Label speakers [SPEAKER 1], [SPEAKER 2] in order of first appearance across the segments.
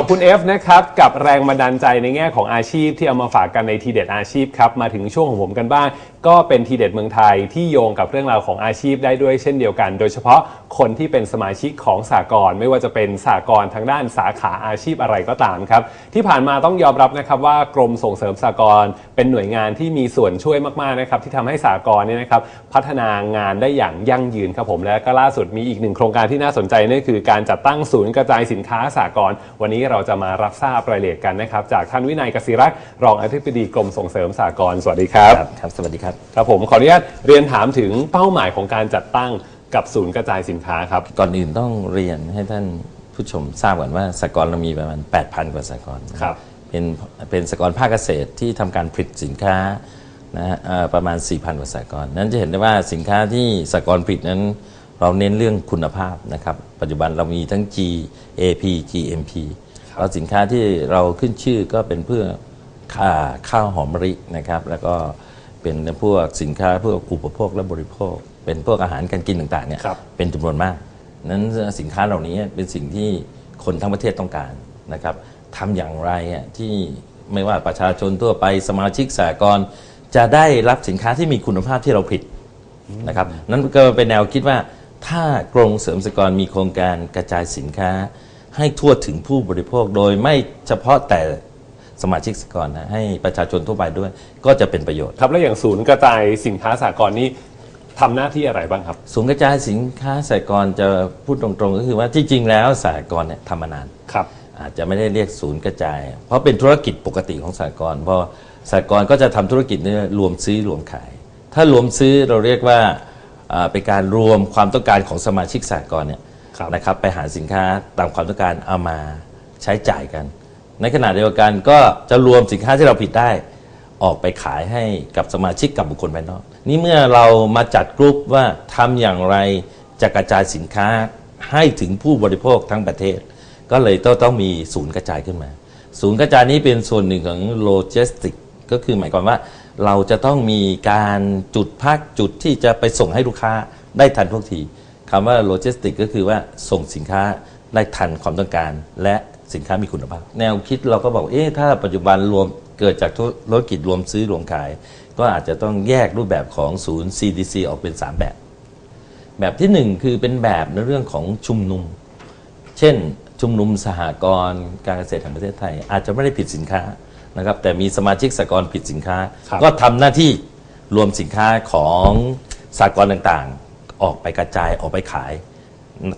[SPEAKER 1] อบคุณ F นะครับกับแรงบันดาลใจในแง่ของอาชีพที่เอามาฝากกันในทีเด็ดอาชีพครับมาถึงช่วงของผมกันบ้างก็เป็นทีเด็ดเมืองไทยที่โยงกับเรื่องราวของอาชีพได้ด้วยเช่นเดียวกัน โดยเฉพาะคนที่เป็นสมาชิกของสากลไม่ว่าจะเป็นสากลทางด้านสาขาอาชีพอะไรก็ตามครับที่ผ่านมาต้องยอมรับนะครับว่ากรมส่งเสริมสากลเป็นหน่วยงานที่มีส่วนช่วยมากๆนะครับที่ทำให้สากลเนี่ยนะครับพัฒนางานได้อย่างยั่งยืนครับผมและก็ล่าสุดมีอีกหนึ่งโครงการที่น่าสนใจนั่นคือ การจัดตั้งศูนย์กระจายสินค้าสากลวันนี้เราจะมารับทราบรายละเอียดกันนะครับจากท่านวินัยกศิรักษ์รองอธิบดีกรมส่งเสริมสากลสวัสดีครับ
[SPEAKER 2] ครับครับสวัสดีครับ
[SPEAKER 1] ครับผมขออนุญาตเรียนถามถึงเป้าหมายของการจัดตั้งกับศูนย์กระจายสินค้าครับ
[SPEAKER 2] ก่อนอื่นต้องเรียนให้ท่านผู้ชมทราบก่อนว่าสหกรณ์เรามีประมาณ 8,000 กว่าสหกรณ์นะครับ เป็นเป็นสหกรณ์ภาคเกษตรที่ทำการผลิตสินค้านะฮะเอ่อประมาณ 4,000 กว่าสหกรณ์นั้นจะเห็นได้ว่าสินค้าที่สหกรณ์ผลิตนั้น เราเน้นเรื่องคุณภาพนะครับ ปัจจุบันเรามีทั้ง GAP GMP แล้วสินค้าที่เราขึ้นชื่อก็เป็นเพื่อข้าข้าวหอมมะลินะครับ แล้วก็ เป็นพวกสินค้าเพื่ออุปโภคและบริโภค เป็นพวกอาหารการกินต่างๆเนี่ย
[SPEAKER 1] ครับ
[SPEAKER 2] เป็นจำนวนมาก นั้นสินค้าเหล่านี้เป็นสิ่งที่คนทั้งประเทศต้องการนะครับทำอย่างไรอะที่ไม่ว่าประชาชนทั่วไปสมาชิกสากลจะได้รับสินค้าที่มีคุณภาพที่เราผลิตนะครับนั้นก็เป็นแนวคิดว่าถ้ากรงเสริมสหกรณ์มีโครงการกระจายสินค้า ให้ทั่วถึงผู้บริโภคโดยไม่เฉพาะแต่ สมาชิกสหกรณ์นะให้ประชาชนทั่วไปด้วย ก็จะเป็นประโยชน์
[SPEAKER 1] ครับแล้วอย่างศูนย์กระจายสินค้าสากลนี่ทำหน้าที่อะไรบ้างครับ
[SPEAKER 2] ศูนย์กระจายสินค้าสหกรณ์จะพูดตรงๆ ก็คือว่าที่จริงแล้วสหกรณ์เนี่ยทำมานาน
[SPEAKER 1] ครับ
[SPEAKER 2] อาจจะไม่ได้เรียกศูนย์กระจาย เพราะเป็นธุรกิจปกติของสหกรณ์เพราะสหกรณ์ก็จะทำธุรกิจเนี่ยรวมซื้อรวมขาย ถ้ารวมซื้อเราเรียกว่าอ่าเป็นการรวมความต้องการของสมาชิกสหกรณ์เนี่ย
[SPEAKER 1] ครับ
[SPEAKER 2] นะครับไปหาสินค้าตามความต้องการเอามาใช้จ่ายกัน ในขณะเดียวกันก็จะรวมสินค้าที่เราผลิตได้ ออกไปขายให้กับสมาชิกกับบุคคลภายนอก นี่เมื่อเรามาจัดกลุ่มว่าทำอย่างไรจะกระจายสินค้าให้ถึงผู้บริโภคทั้งประเทศ ก็เลยต้องต้องมีศูนย์กระจายขึ้นมา ศูนย์กระจายนี้เป็นส่วนหนึ่งของโลจิสติกก็คือหมายความว่าเราจะต้องมีการจุดพักจุดที่จะไปส่งให้ลูกค้าได้ทันท่วงทีคำว่าโลจิสติกก็คือว่าส่งสินค้าได้ทันความต้องการและ สินค้ามีคุณภาพ แนวคิดเราก็บอกเอ๊ะถ้าปัจจุบันรวมเกิดจากธุรกิจรวมซื้อรวมขาย ก็อาจจะต้องแยกรูปแบบของศูนย์ CDC ออกเป็น 3 แบบ แบบที่ 1 คือเป็นแบบในเรื่องของชุมนุม เช่นชุมนุมสหกรณ์การเกษตรแห่งประเทศไทย อาจจะไม่ได้ผิดสินค้านะครับแต่มีสมาชิกสหกรณ์ผิดสินค้า
[SPEAKER 1] ครับ
[SPEAKER 2] ก็ทำหน้าที่รวมสินค้าของสหกรณ์ต่างๆ ออกไปกระจายออกไปขาย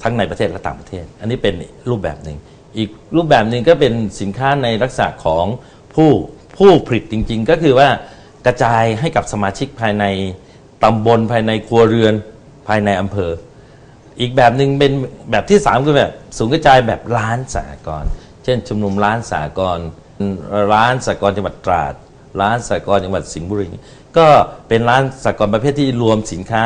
[SPEAKER 2] ทั้งในประเทศและต่างประเทศ อันนี้เป็นรูปแบบหนึ่ง อีกรูปแบบหนึ่งก็เป็นสินค้าในลักษณะของผู้ผู้ผลิตจริง ๆ ก็คือว่ากระจายให้กับสมาชิกภายในตำบลภายในครัวเรือนภายในอำเภอ อีกแบบหนึ่งเป็นแบบที่ 3 คือแบบศูนย์กระจายแบบร้านสหกรณ์เช่นชุมนุมร้านสหกรณ์ร้านสหกรณ์จังหวัดตราด ร้านสหกรณ์จังหวัดสิงห์บุรีก็เป็นร้านสหกรณ์ประเภทที่รวมสินค้า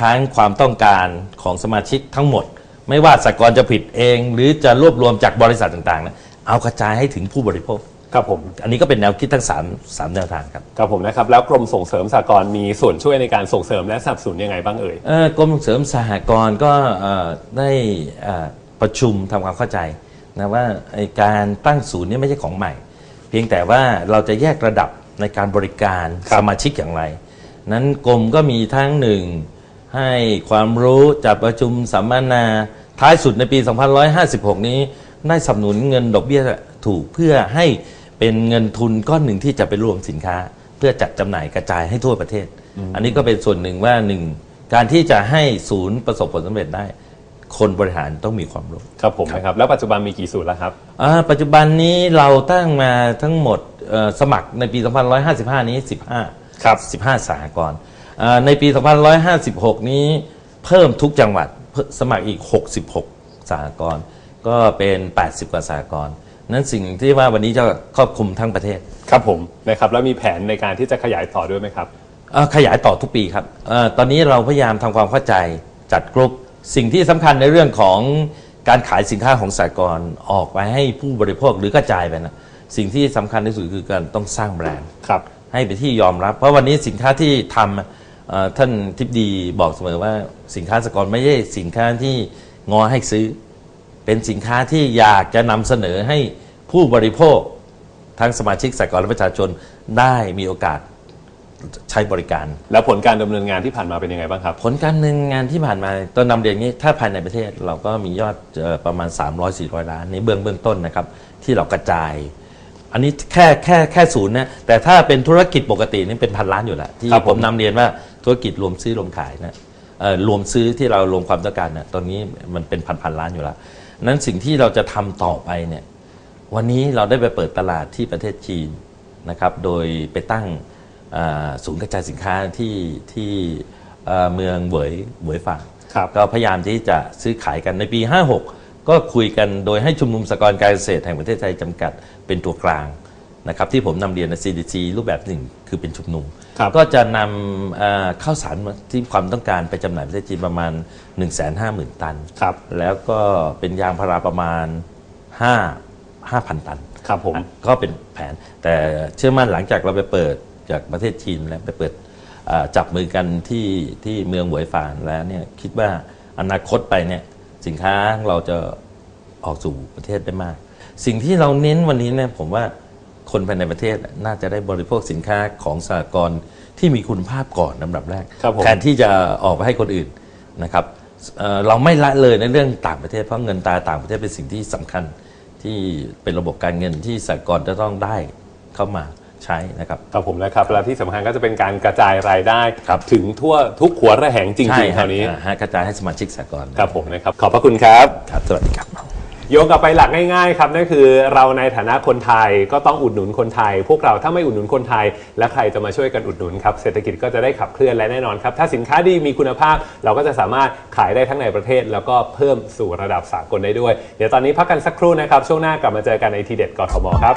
[SPEAKER 2] ทั้งความต้องการของสมาชิกทั้งหมด ไม่ว่าสหกรณ์จะผลิตเอง หรือจะรวบรวมจากบริษัทต่างๆนะเอากระจายให้ถึงผู้บริโภค
[SPEAKER 1] ครับผม
[SPEAKER 2] อันนี้ก็เป็นแนวคิดทั้งสามสามแนวทางครับ
[SPEAKER 1] ครับผมนะครับ แล้วกรมส่งเสริมสากลมีส่วนช่วยในการส่งเสริมและสนับสนุนยังไงบ้างเอ่ย
[SPEAKER 2] เอ่อกรมส่งเสริมสหกรณ์ก็เอ่อได้เอ่อประชุมทำความเข้าใจนะว่าไอ้การตั้งศูนย์นี่ไม่ใช่ของใหม่ เพียงแต่ว่าเราจะแยกระดับในการบริการ
[SPEAKER 1] ครับ
[SPEAKER 2] สมาชิกอย่างไร นั้นกรมก็มีทั้งหนึ่ง ให้ความรู้จัดประชุมสัมมนา ท้ายสุดในปี2556 นี้ได้สนับสนุนเงินดอกเบี้ยถูกเพื่อให้เป็นเงินทุนก้อนหนึ่งที่จะไปรวมสินค้า เพื่อจัดจำหน่ายกระจายให้ทั่วประเทศ อันนี้ก็เป็นส่วนหนึ่งว่าหนึ่งการที่จะให้ศูนย์ประสบผลสำเร็จได้ คนบริหารต้องมีความรู้
[SPEAKER 1] ครับผมนะครับ แล้วปัจจุบันมีกี่ศูนย์แล้วครับ
[SPEAKER 2] อ่าปัจจุบันนี้เราตั้งมาทั้งหมดเอ่อสมัครในปี2555 นี้ 15
[SPEAKER 1] ครับ
[SPEAKER 2] 15สหกรณ์อ่า ในปี2556 นี้เพิ่มทุกจังหวัดเพิ่มสมัครอีก 66สหกรณ์ก็เป็น 80 กว่าสหกรณ์นั้นสิ่งที่ว่าวันนี้จะครอบคลุมทั้งประเทศ
[SPEAKER 1] ครับผมนะครับแล้วมีแผนในการที่จะขยายต่อด้วยไหมครับ
[SPEAKER 2] เอ่อขยายต่อทุกปีครับเออตอนนี้เราพยายามทำความเข้าใจจัดกลุ่มสิ่งที่สำคัญในเรื่องของการขายสินค้าของสากลออกไปให้ผู้บริโภคหรือกระจายไปนะสิ่งที่สำคัญที่สุดคือการต้องสร้างแบรนด์
[SPEAKER 1] ครับ
[SPEAKER 2] ให้เป็นที่ยอมรับ เพราะวันนี้สินค้าที่ทำเอ่อ ท่านทิพดีบอกเสมอว่าสินค้าสากลไม่ใช่สินค้าที่งอให้ซื้อ เป็นสินค้าที่อยากจะนำเสนอให้ผู้บริโภคทั้งสมาชิกสหกรณ์และประชาชนได้มีโอกาสใช้บริการ
[SPEAKER 1] แล้วผลการดำเนินงานที่ผ่านมาเป็นยังไงบ้างครับ
[SPEAKER 2] ผลการดำเนินงานที่ผ่านมาต้นนำเรียนนี้ถ้าภายในประเทศเราก็มียอดเอ่อประมาณ 300-400 ล้านในเบื้องเบื้องต้นนะครับ ที่เรากระจาย อันนี้แค่แค่แค่ศูนย์นะแต่ถ้าเป็นธุรกิจปกตินี่เป็นพันล้านอยู่แล้วที่
[SPEAKER 1] ครับ
[SPEAKER 2] ผ
[SPEAKER 1] ผมม
[SPEAKER 2] นำเรียนว่า ธุรกิจรวมซื้อรวมขายนะเอ่อรวมซื้อที่เรารวมความต้องการนะตอนนี้มันเป็นพันพันล้านอยู่แล้วนั้นสิ่งที่เราจะทำต่อไปเนี่ยวันนี้เราได้ไปเปิดตลาดที่ประเทศจีนนะครับ โดยไปตั้งอ่าศูนย์กระจายสินค้าที่ที่เอ่อเมืองเหวยเหวยฝาง
[SPEAKER 1] ครับ
[SPEAKER 2] ก็พยายามที่จะซื้อขายกันในปี 56 ก็คุยกันโดยให้ชุมนุมสหกรณ์การเกษตรแห่งประเทศไทยจำกัดเป็นตัวกลาง นะครับที่ผมนำเรียนใน CDC รูปแบบหนึ่งคือเป็นชุมนุม
[SPEAKER 1] ครับ
[SPEAKER 2] ก็จะนำเอ่อข้าวสารมาที่ความต้องการไปจำหน่ายประเทศจีนประมาณ 150,000 ตัน
[SPEAKER 1] ครับ
[SPEAKER 2] แล้วก็เป็นยางพาราประมาณ 5 5,000 ตัน
[SPEAKER 1] ครับผม
[SPEAKER 2] ก็เป็นแผน แต่เชื่อมั่นหลังจากเราไปเปิดจากประเทศจีนแล้วไปเปิดเอ่อจับมือกันที่ที่เมืองหวยฝานแล้วเนี่ยคิดว่าอนาคตไปเนี่ยสินค้าของเราจะออกสู่ประเทศได้มาก สิ่งที่เราเน้นวันนี้เนี่ยผมว่า คนภายในประเทศน่าจะได้บริโภคสินค้าของสหกรณ์ที่มีคุณภาพก่อนลำดับแรก
[SPEAKER 1] ครับผม
[SPEAKER 2] แทนที่จะออกไปให้คนอื่นนะครับเอ่อเราไม่ละเลยในเรื่องต่างประเทศเพราะเงินตราต่างประเทศเป็นสิ่งที่สำคัญที่เป็นระบบการเงินที่สหกรณ์จะต้องได้เข้ามาใช้นะครับ
[SPEAKER 1] ครับผมนะครับ และที่สำคัญก็จะเป็นการกระจายรายได้
[SPEAKER 2] ครับ
[SPEAKER 1] ถึงทั่วทุกหัวระแหงจ
[SPEAKER 2] ใช่
[SPEAKER 1] ริงๆคราวนี้
[SPEAKER 2] อ่าฮะกระจายให้สมาชิกสหกรณ์
[SPEAKER 1] ครับผมนะครับขอบพระคุณครับ
[SPEAKER 2] ครับสวัสดีครับ
[SPEAKER 1] โยงกลับไปหลักง่ายๆครับนั่นคือเราในฐานะคนไทยก็ต้องอุดหนุนคนไทย พวกเราถ้าไม่อุดหนุนคนไทย และใครจะมาช่วยกันอุดหนุนครับเศรษฐกิจก็จะได้ขับเคลื่อนและแน่นอนครับถ้าสินค้าดีมีคุณภาพ เราก็จะสามารถขายได้ทั้งในประเทศ แล้วก็เพิ่มสู่ระดับสากลได้ด้วย เดี๋ยวตอนนี้พักกันสักครู่นะครับช่วงหน้ากลับมาเจอกันในทีเด็ดกทมครับ